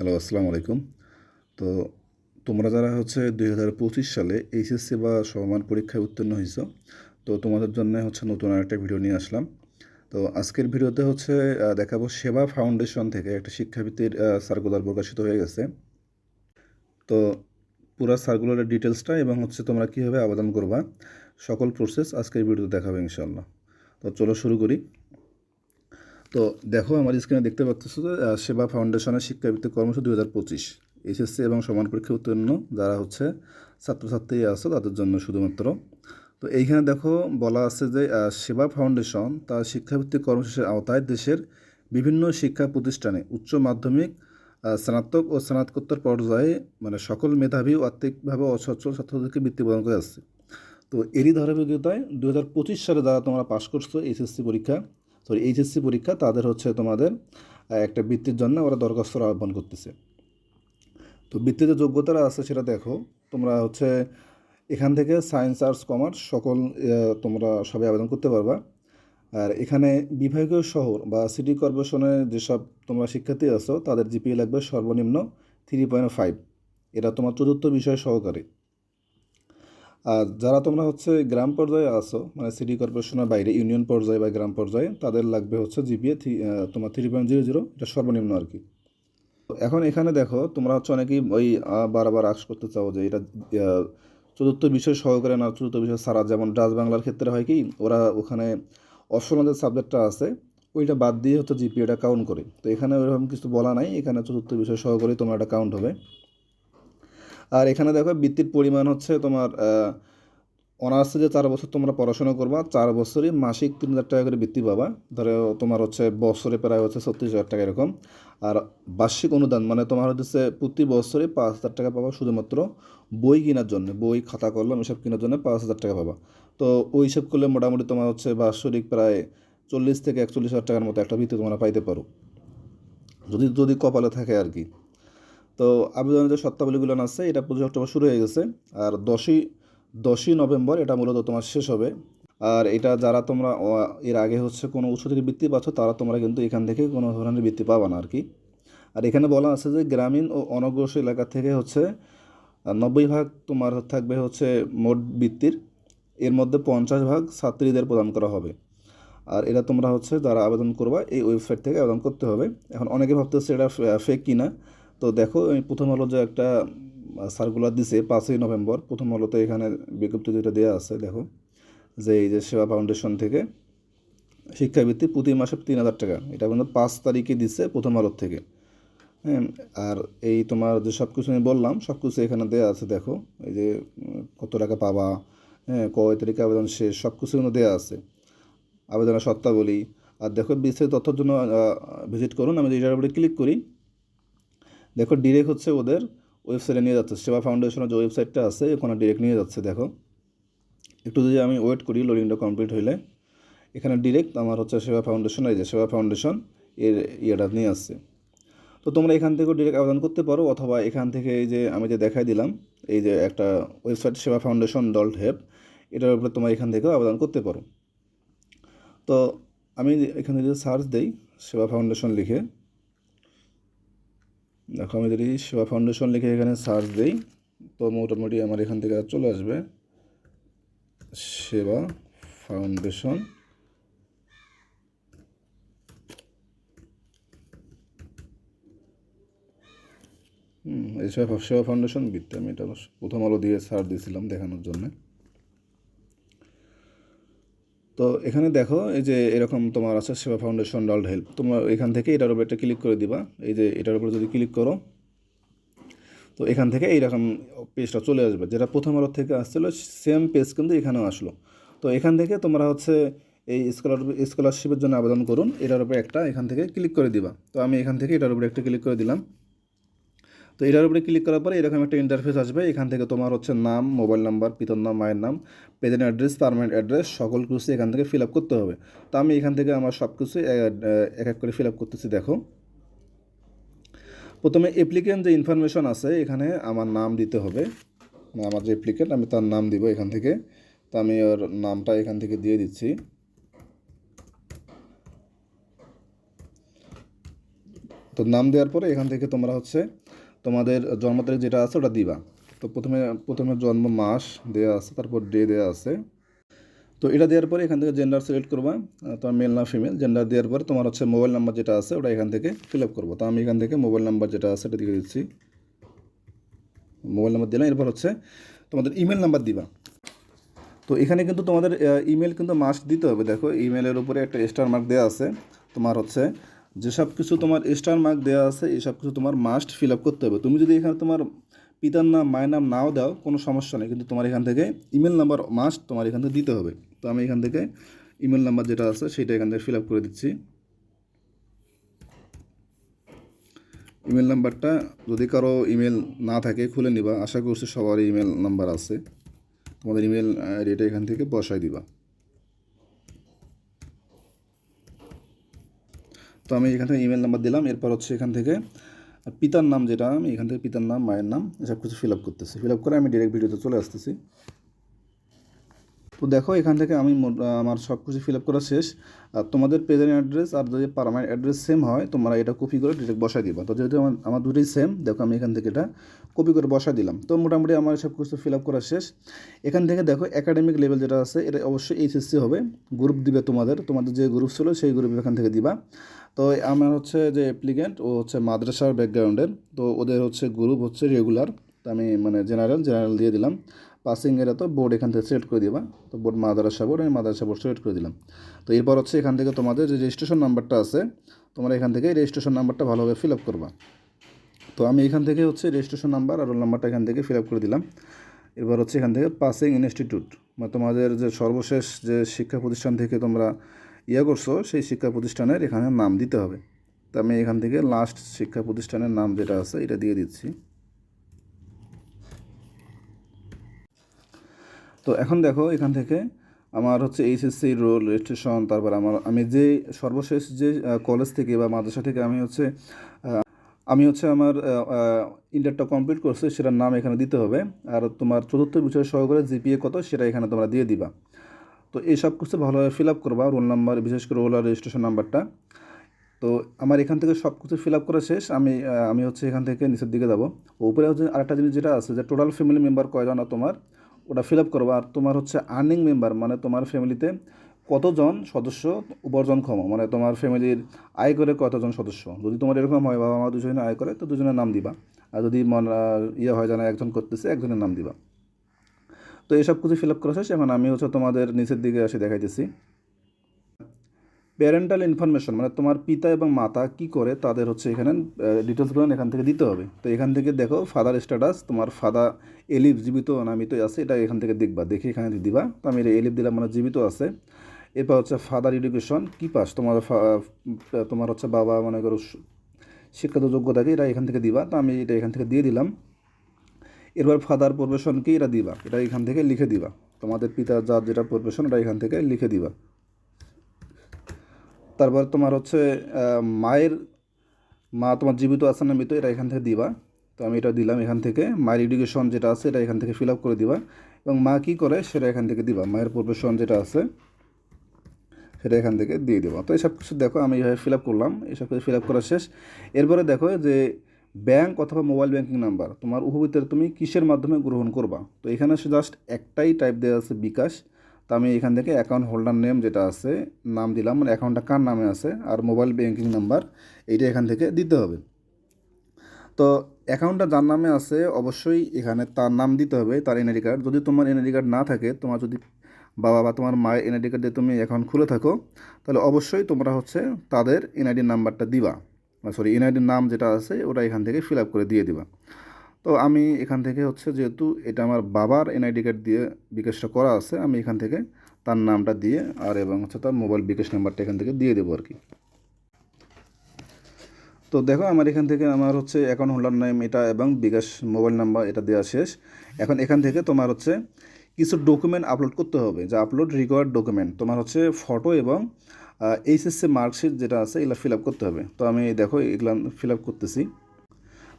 Hello, আসসালামু আলাইকুম। তো তোমরা যারা হচ্ছে দুই হাজার পঁচিশ সালে এইচএসসি বা সমান পরীক্ষায় উত্তীর্ণ হয়েছো তো তোমাদের জন্য হচ্ছে নতুন আরেকটা ভিডিও নিয়ে আসলাম। তো আজকের ভিডিওতে হচ্ছে দেখাবো সেবা ফাউন্ডেশন থেকে একটা শিক্ষাবৃত্তির সার্কুলার প্রকাশিত হয়ে গেছে। তো পুরো সার্কুলারের ডিটেলসটা এবং হচ্ছে তোমরা কীভাবে আবেদন করবা, সকল প্রসেস আজকের ভিডিওতে দেখাবো ইনশাল্লাহ তো চলো শুরু করি। তো দেখো, আমার স্ক্রিনে দেখতে পাচ্ছ যে সেবা ফাউন্ডেশনের শিক্ষাবৃত্তি কর্মসূচি দু হাজার পঁচিশ। এইচএসসি এবং সমান পরীক্ষা উত্তীর্ণ যারা হচ্ছে ছাত্রছাত্রী আছে, তাদের জন্য শুধুমাত্র। তো এইখানে দেখো, বলা আছে যে সেবা ফাউন্ডেশন তার শিক্ষাভিত্তিক কর্মসূচির আওতায় দেশের বিভিন্ন শিক্ষা প্রতিষ্ঠানে উচ্চ মাধ্যমিক স্নাতক ও স্নাতকোত্তর পর্যায়ে মানে সকল মেধাবী ও আর্থিকভাবে অসচ্ছল ছাত্রদেরকে বৃত্তি প্রদান করে আসছে। তো এরই ধারাবাহিকতায় দু হাজার পঁচিশ সালে যারা তোমরা পাশ করছ এইচএসসি পরীক্ষা সরি এইচএসসি পরীক্ষা, তাদের হচ্ছে তোমাদের একটা বৃত্তির জন্য ওরা দরখাস্ত আহ্বান করতেছে। তো বৃত্তিতে যোগ্যতারা আছে সেটা দেখো। তোমরা হচ্ছে এখান থেকে সায়েন্স, আর্টস, কমার্স সকল তোমরা সবাই আবেদন করতে পারবা। আর এখানে বিভাগীয় শহর বা সিটি কর্পোরেশনের যেসব তোমরা শিক্ষার্থী আছো, তাদের জিপিএ লাগবে সর্বনিম্ন থ্রি পয়েন্ট ফাইভ এটা তোমার চতুর্থ বিষয় সহকারী। আর যারা তোমরা হচ্ছে গ্রাম পর্যায়ে আসো মানে সিটি কর্পোরেশনের বাইরে ইউনিয়ন পর্যায়ে বা গ্রাম পর্যায়ে, তাদের লাগবে হচ্ছে জিপিএ থ্রি তোমার থ্রি পয়েন্ট জিরো জিরো এটা সর্বনিম্ন আর কি। এখন এখানে দেখো, তোমরা হচ্ছে অনেকেই ওই বারবার আশ করতে চাও যে এটা চতুর্থ বিষয় সহকারে না, চতুর্থ বিষয় সারা যেমন ডাচ বাংলার ক্ষেত্রে হয় কি, ওরা ওখানে যে সাবজেক্টটা আছে, ওইটা বাদ দিয়ে হচ্ছে জিপিএটা কাউন্ট করে। তো এখানে ওইরকম কিছু বলা নাই, এখানে চতুর্থ বিষয় সহকারে তোমার এটা কাউন্ট হবে। আর এখানে দেখো বৃত্তির পরিমাণ হচ্ছে তোমার অনার্সে যে চার বছর তোমরা পড়াশোনা করবা, চার বছরই মাসিক তিন হাজার টাকা করে বৃত্তি পাবা। ধরো তোমার হচ্ছে বছরে প্রায় হচ্ছে ছত্রিশ হাজার টাকা এরকম। আর বার্ষিক অনুদান মানে তোমার হচ্ছে প্রতি বছরে পাঁচ হাজার টাকা পাবা শুধুমাত্র বই কেনার জন্য। বই, খাতা, কলম এসব কেনার জন্য পাঁচ হাজার টাকা পাবা। তো ওই করলে মোটামুটি তোমার হচ্ছে বাৎসরিক প্রায় চল্লিশ থেকে একচল্লিশ হাজার টাকার মতো একটা বৃত্তি তোমরা পাইতে পারো। যদি যদি কপালে থাকে আর কি। তো আবেদনের যে শর্তাবলীগুলো আছে, এটা পঁচিশ অক্টোবর শুরু হয়ে গেছে। আর দশই দশই নভেম্বর এটা মূলত তোমার শেষ হবে। আর এটা যারা তোমরা এর আগে হচ্ছে কোনো উৎস থেকে বৃত্তি পাচ্ছ, তারা তোমরা কিন্তু এখান থেকে কোনো ধরনের বৃত্তি পাবা না আর কি আর এখানে বলা আছে যে গ্রামীণ ও অনগ্রসর এলাকা থেকে হচ্ছে নব্বই ভাগ তোমার থাকবে হচ্ছে মোট বৃত্তির। এর মধ্যে পঞ্চাশ ভাগ ছাত্রীদের প্রদান করা হবে। আর এটা তোমরা হচ্ছে যারা আবেদন করবা, এই ওয়েবসাইট থেকে আবেদন করতে হবে। এখন অনেকে ভাবতেছে এটা ফেক কিনা। তো দেখো প্রথম আলো যে একটা সার্কুলার দিছে পাঁচই নভেম্বর, প্রথম আলোতে এখানে বিজ্ঞপ্তি যেটা দেওয়া আছে, দেখো, যে এই যে সেবা ফাউন্ডেশন থেকে শিক্ষাবৃত্তি প্রতি মাসে তিন হাজার টাকা। এটা কিন্তু পাঁচ তারিখে দিচ্ছে প্রথম আলোর থেকে। হ্যাঁ আর এই তোমার যে সব কিছু আমি বললাম সব কিছু এখানে দেওয়া আছে, দেখো, এই যে, কত টাকা পাবা হ্যাঁ কয় তারিখে আবেদন শেষ সব কিছু কিন্তু দেওয়া আছে। আবেদনের শর্তাবলী, আর দেখো বিস্তারিত তথ্যের জন্য ভিজিট করুন, আমি এটার উপরে ক্লিক করি। দেখো ডিরেক্ট হচ্ছে ওদের ওয়েবসাইটে নিয়ে যাচ্ছে। সেবা ফাউন্ডেশনের যে ওয়েবসাইটটা আছে, ওখানে ডিরেক্ট নিয়ে যাচ্ছে, দেখো। একটু যদি আমি ওয়েট করি লোডিংটা কমপ্লিট হইলে, এখানে ডিরেক্ট আমার হচ্ছে সেবা ফাউন্ডেশন এই যে সেবা ফাউন্ডেশন এর ইয়েটা নিয়ে আসছে। তো তোমরা এখান থেকেও ডিরেক্ট আবেদন করতে পারো, অথবা এখান থেকে এই যে আমি যে দেখাই দিলাম, এই যে একটা ওয়েবসাইট সেবা ফাউন্ডেশন ডল্ট হেপ এটার উপরে তোমরা এখান থেকেও আবেদন করতে পারো। তো আমি এখানে যদি সার্চ দেই, সেবা ফাউন্ডেশন লিখে। দেখো আমি যদি সেবা ফাউন্ডেশন লিখে এখানে সার্চ দিই, তো মোটামুটি আমার এখান থেকে চলে আসবে। সেবা ফাউন্ডেশন হুম, এই সেবা ফাউন্ডেশন বৃত্তি আমি এটা প্রথম আলো দিয়ে সার্চ দিয়েছিলাম দেখানোর জন্য। তো এখানে দেখো, এই যে এরকম তোমার আছে সেবা ফাউন্ডেশন ডল্ট হেল্প তোমার এখান থেকে এটার উপর একটা ক্লিক করে দিবা। এই যে এটার উপর যদি ক্লিক করো, তো এখান থেকে এইরকম পেজটা চলে আসবে। যেটা প্রথম আলো থেকে আসছিল সেম পেজ কিন্তু এখানেও আসলো। তো এখান থেকে তোমরা হচ্ছে এই স্কলার স্কলারশিপের জন্য আবেদন করুন। এটার উপরে একটা এখান থেকে ক্লিক করে দিবা। তো আমি এখান থেকে এটার উপরে একটা ক্লিক করে দিলাম। তো এটার উপরে ক্লিক করার পরে এরকম একটা ইন্টারফেস আসবে। এখান থেকে তোমার হচ্ছে নাম মোবাইল নাম্বার পিতার নাম, মায়ের নাম প্রেজেন্ট অ্যাড্রেস পারমানেন্ট অ্যাড্রেস সকল কিছু এখান থেকে ফিল আপ করতে হবে। তো আমি এখান থেকে আমার সব কিছু এক এক করে ফিল আপ করতেছি, দেখো। প্রথমে অ্যাপ্লিকেন্ট যে ইনফরমেশন আছে, এখানে আমার নাম দিতে হবে। মানে আমার যে অ্যাপ্লিকেন্ট আমি তার নাম দিব এখান থেকে। তো আমি ওর নামটা এখান থেকে দিয়ে দিচ্ছি। তো নাম দেওয়ার পরে এখান থেকে তোমরা হচ্ছে তোমাদের জন্ম তারিখ যেটা আছে ওটা দিবা। তো প্রথমে প্রথমে জন্ম মাস দেওয়া আছে, তারপর ডে দেওয়া আছে। তো এটা দেওয়ার পরে এখান থেকে জেন্ডার সিলেক্ট করবা। তোমার মেল না ফিমেল জেন্ডার দেওয়ার পরে তোমার হচ্ছে মোবাইল নাম্বার যেটা আছে ওটা এখান থেকে ফিল আপ করব। তো আমি এখান থেকে মোবাইল নাম্বার যেটা আছে এটা দিয়ে দিচ্ছি। মোবাইল নাম্বার দিলাম, এরপর হচ্ছে তোমাদের ইমেল নাম্বার দিবা। তো এখানে কিন্তু তোমাদের ইমেল কিন্তু মাস্ট দিতে হবে। দেখো ইমেলের উপরে একটা স্টার মার্ক দেওয়া আছে। তোমার হচ্ছে যেসব কিছু তোমার স্টার মার্ক দেওয়া আছে এসব কিছু তোমার মাস্ট ফিল আপ করতে হবে। তুমি যদি এখানে তোমার পিতার নাম, মায়ের নাম নাও দাও, কোনো সমস্যা নেই। কিন্তু তোমার এখান থেকে ইমেল নাম্বার মাস্ট তোমার এখান থেকে দিতে হবে। তো আমি এখান থেকে ইমেল নাম্বার যেটা আছে, সেটা এখান থেকে ফিল আপ করে দিচ্ছি। ইমেল নাম্বারটা যদি কারও ইমেল না থাকে, খুলে নিবা। আশা করছি সবারই ইমেল নাম্বার আছে। তোমাদের ইমেল আইডিটা এখান থেকে বসাই দিবা। তো আমি এখান থেকে ইমেল নাম্বার দিলাম, এরপর হচ্ছে এখান থেকে পিতার নাম যেটা, আমি এখান থেকে পিতার নাম, মায়ের নাম, এসব কিছু ফিল আপ করতেছি। ফিল আপ করে আমি ডিরেক্ট ভিডিওতে চলে আসতেছি। তো দেখো, এখান থেকে আমি আমার সব কিছু ফিল আপ করা শেষ। আর তোমাদের প্রেজেন্ট অ্যাড্রেস আর যদি পারমানেন্ট অ্যাড্রেস সেম হয়, তোমরা এটা কপি করে ডিরেক্ট বসাই দিবা। তো যেহেতু আমার আমার দুটোই সেম দেখো আমি এখান থেকে এটা কপি করে বসাই দিলাম। তো মোটামুটি আমার সব কিছু ফিল আপ করা শেষ। এখান থেকে দেখো একাডেমিক লেভেল যেটা আছে, এটা অবশ্যই এইচএসসি হবে। গ্রুপ দিবে তোমাদের তোমাদের যে গ্রুপ ছিল, সেই গ্রুপ এখান থেকে দিবা। তো আমার হচ্ছে যে অ্যাপ্লিক্যান্ট ও হচ্ছে মাদ্রাসার ব্যাকগ্রাউন্ডের তো ওদের হচ্ছে গ্রুপ হচ্ছে রেগুলার তো আমি মানে জেনারেল জেনারেল দিয়ে দিলাম। পাসিং এর তো বোর্ড এখান থেকে সিলেক্ট করে দিবা। তো বোর্ড মাদ্রাসা বোর্ড আমি মাদ্রাসা বোর্ড সিলেক্ট করে দিলাম। তো এরপর হচ্ছে এখান থেকে তোমাদের যে রেজিস্ট্রেশন নাম্বারটা আছে, তোমরা এখান থেকে রেজিস্ট্রেশন নাম্বারটা ভালোভাবে ফিল আপ করবা। তো আমি এখান থেকে হচ্ছে রেজিস্ট্রেশন নাম্বার আর রোল নাম্বারটা এখান থেকে ফিল আপ করে দিলাম। এবার হচ্ছে এখান থেকে পাসিং ইনস্টিটিউট মানে তোমাদের যে সর্বশেষ যে শিক্ষা প্রতিষ্ঠান থেকে তোমরা ইয়ে করছ, সেই শিক্ষা প্রতিষ্ঠানের এখানে নাম দিতে হবে। তো আমি এখান থেকে লাস্ট শিক্ষা প্রতিষ্ঠানের নাম যেটা আছে, এটা দিয়ে দিচ্ছি। তো এখন দেখো, এখান থেকে আমার হচ্ছে এইচএসসি রোল, রেজিস্ট্রেশন, তারপর আমার, আমি যে সর্বশেষ যে কলেজ থেকে বা মাদ্রাসা থেকে আমি হচ্ছে আমি হচ্ছে আমার ইন্টারটা কমপ্লিট করছে, সেটার নাম এখানে দিতে হবে। আর তোমার চতুর্থ বিষয় সহকারে জিপিএ কত, সেটা এখানে তোমরা দিয়ে দিবা। তো এই সব কিছু ভালোভাবে ফিল আপ করবা রোল নাম্বার বিশেষ করে রোল আর রেজিস্ট্রেশন নাম্বারটা তো আমার এখান থেকে সব কিছু ফিল আপ করা শেষ, আমি আমি হচ্ছে এখান থেকে নিচের দিকে যাব। উপরে হচ্ছে আরেকটা জিনিস যেটা আছে, যে টোটাল ফ্যামিলি মেম্বার কয়জন তোমার? ওটা ফিল আপ করব। আর তোমার হচ্ছে আর্নিং মেম্বার মানে তোমার ফ্যামিলিতে কতজন সদস্য উপার্জনক্ষম মানে তোমার ফ্যামিলির আয় করে কতজন সদস্য? যদি তোমার এরকম হয় বাবা মা দুজনে আয় করে, তো দুজনের নাম দিবা। আর যদি মন ইয়ে হয় জানা একজন করতেছে, একজনের নাম দিবা। তো এসব কিছু ফিল আপ করা শেষ। এখন আমি হচ্ছে তোমাদের নিচের দিকে এসে দেখাইতেছি। প্যারেন্টাল ইনফরমেশন মানে তোমার পিতা এবং মাতা কি করে তাদের হচ্ছে এখানে ডিটেলসগুলো এখান থেকে দিতে হবে। তো এখান থেকে দেখো ফাদার স্ট্যাটাস তোমার ফাদার এলিফ জীবিত অনামিত আছে, এটা এখান থেকে দেখবা, দেখে এখানে দিবা। তো আমি এলিফ দিলাম মানে জীবিত আছে। এরপর হচ্ছে ফাদার এডুকেশন কি পাস? তোমার তোমার হচ্ছে বাবা মনে করো শিক্ষাগত যোগ্যতা কি এটা এখান থেকে দিবা। তো আমি এটা এখান থেকে দিয়ে দিলাম। এরপর ফাদার প্রফেশন কি এটা দিবা, এটা এখান থেকে লিখে দিবা। তোমাদের পিতা, যার যেটা প্রফেশন এটা এখান থেকে লিখে দিবা। তারপর তোমার হচ্ছে মায়ের মা তোমার জীবিত আছে না মৃত, এটা এখান থেকে দিবা। তো আমি এটা দিলাম এখান থেকে। মায়ের এডুকেশন যেটা আছে এটা এখান থেকে ফিল আপ করে দিবা। এবং মা কী করে, সেটা এখান থেকে দিবা। মায়ের প্রফেশন যেটা আছে, সেটা এখান থেকে দিয়ে দেবো। তো এইসব কিছু দেখো, আমি এইভাবে ফিল আপ করলাম। এইসব কিছু ফিল আপ করা শেষ। এরপরে দেখো যে ব্যাংক অথবা মোবাইল ব্যাংকিং নাম্বার তোমার উভয়তের তুমি কিসের মাধ্যমে গ্রহণ করবা? তো এখানে জাস্ট একটাই টাইপ দেওয়া আছে, বিকাশ। তো আমি এখান থেকে অ্যাকাউন্ট হোল্ডার নেম যেটা আছে, নাম দিলাম মানে অ্যাকাউন্টটা কার নামে আছে আর মোবাইল ব্যাঙ্কিং নাম্বার এইটা এখান থেকে দিতে হবে। তো অ্যাকাউন্টটা যার নামে আছে অবশ্যই এখানে তার নাম দিতে হবে, তার এনআইডি কার্ড যদি তোমার এনআইডি কার্ড না থাকে, তোমার যদি বাবা বা তোমার মায়ের এনআইডি কার্ড দিয়ে তুমি অ্যাকাউন্ট খুলে থাকো, তাহলে অবশ্যই তোমরা হচ্ছে তাদের এনআইডি নাম্বারটা দিবা। সরি এনআইডির নাম যেটা আছে ওটা এখান থেকে ফিল আপ করে দিয়ে দিবা। তো আমি এখান থেকে হচ্ছে যেহেতু এটা আমার বাবার এনআইডি কার্ড দিয়ে বিকাশটা করা আছে, আমি এখান থেকে তার নামটা দিয়ে আর এবং হচ্ছে তার মোবাইল বিকাশ নাম্বারটা এখান থেকে দিয়ে দেবো আর কি। তো দেখো আমার এখান থেকে আমার হচ্ছে অ্যাকাউন্ট হোল্ডার নেম এটা এবং বিকাশ মোবাইল নাম্বার এটা দেওয়া শেষ। এখন এখান থেকে তোমার হচ্ছে কিছু ডকুমেন্ট আপলোড করতে হবে, যা আপলোড রিকোয়ার্ড ডকুমেন্ট তোমার হচ্ছে ফটো এবং এইচএসসি মার্কশিট যেটা আছে এগুলো ফিল আপ করতে হবে। তো আমি দেখো এগুলো ফিল আপ করতেছি।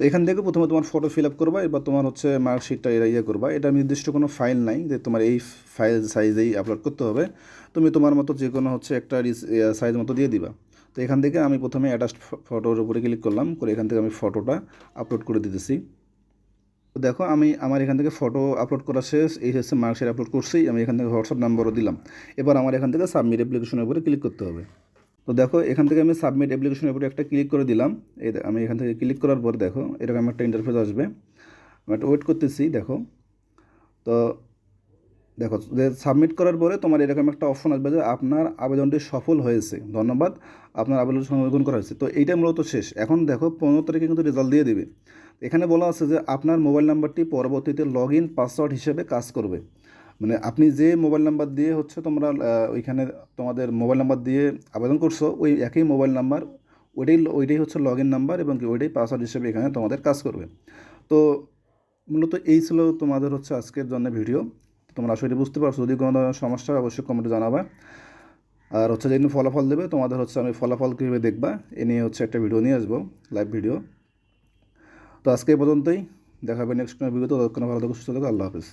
তো এখান থেকে প্রথমে তোমার ফটো ফিল আপ করবা এবার তোমার হচ্ছে মার্কশিটটা এরা ইয়ে করবা। এটা নির্দিষ্ট কোনো ফাইল নাই যে তোমার এই ফাইল সাইজেই আপলোড করতে হবে। তুমি তোমার মতো যে কোনো হচ্ছে একটা সাইজ মতো দিয়ে দিবা। তো এখান থেকে আমি প্রথমে অ্যাটাচড ফটোর উপরে ক্লিক করলাম, করে এখান থেকে আমি ফটোটা আপলোড করে দিতেছি। তো দেখো, আমি আমার এখান থেকে ফটো আপলোড করা শেষ, এই হচ্ছে মার্কশিট আপলোড করছি, আমি এখান থেকে হোয়াটসঅ্যাপ নাম্বারও দিলাম। এবার আমার এখান থেকে সাবমিট অ্যাপ্লিকেশনের উপরে ক্লিক করতে হবে। তো দেখো, এখান থেকে আমি সাবমিট অ্যাপ্লিকেশনের উপরে একটা ক্লিক করে দিলাম। এই আমি এখান থেকে ক্লিক করার পর দেখো, এরকম একটা ইন্টারফেস আসবে। আমি একটা ওয়েট করতেছি, দেখো। তো দেখো, যে সাবমিট করার পরে তোমার এরকম একটা অপশন আসবে যে আপনার আবেদনটি সফল হয়েছে। ধন্যবাদ। আপনার আবেদন সংশোধন করা হয়েছে। তো এইটা মূলত শেষ। এখন দেখো, পনেরো তারিখে কিন্তু রেজাল্ট দিয়ে দেবে। এখানে বলা আছে যে আপনার মোবাইল নাম্বারটি পরবর্তীতে লগ ইন পাসওয়ার্ড হিসেবে কাজ করবে। মানে আপনি যে মোবাইল নাম্বার দিয়ে হচ্ছে তোমরা ওইখানে তোমাদের মোবাইল নাম্বার দিয়ে আবেদন করছ, ওই একই মোবাইল নাম্বার, ওইটাই ওইটাই হচ্ছে লগ ইন নাম্বার এবং কি ওইটাই পাসওয়ার্ড হিসেবে এখানে তোমাদের কাজ করবে। তো মূলত এই ছিল তোমাদের হচ্ছে আজকের জন্য ভিডিও তোমরা আসলে বুঝতে পারছ, যদি কোনো ধরনের সমস্যা অবশ্যই কমেন্টে জানাবা। আর হচ্ছে যেদিন ফলাফল দেবে, তোমাদের হচ্ছে আমি ফলাফল কীভাবে দেখবা, এ নিয়ে হচ্ছে একটা ভিডিও নিয়ে আসব লাইভ ভিডিও তো আজকে পর্যন্তই দেখাবে নেক্সট কোনো ভিডিও তো, ততক্ষণ ভালো থাকো, সুস্থ থাকো, আল্লাহ হাফিজ।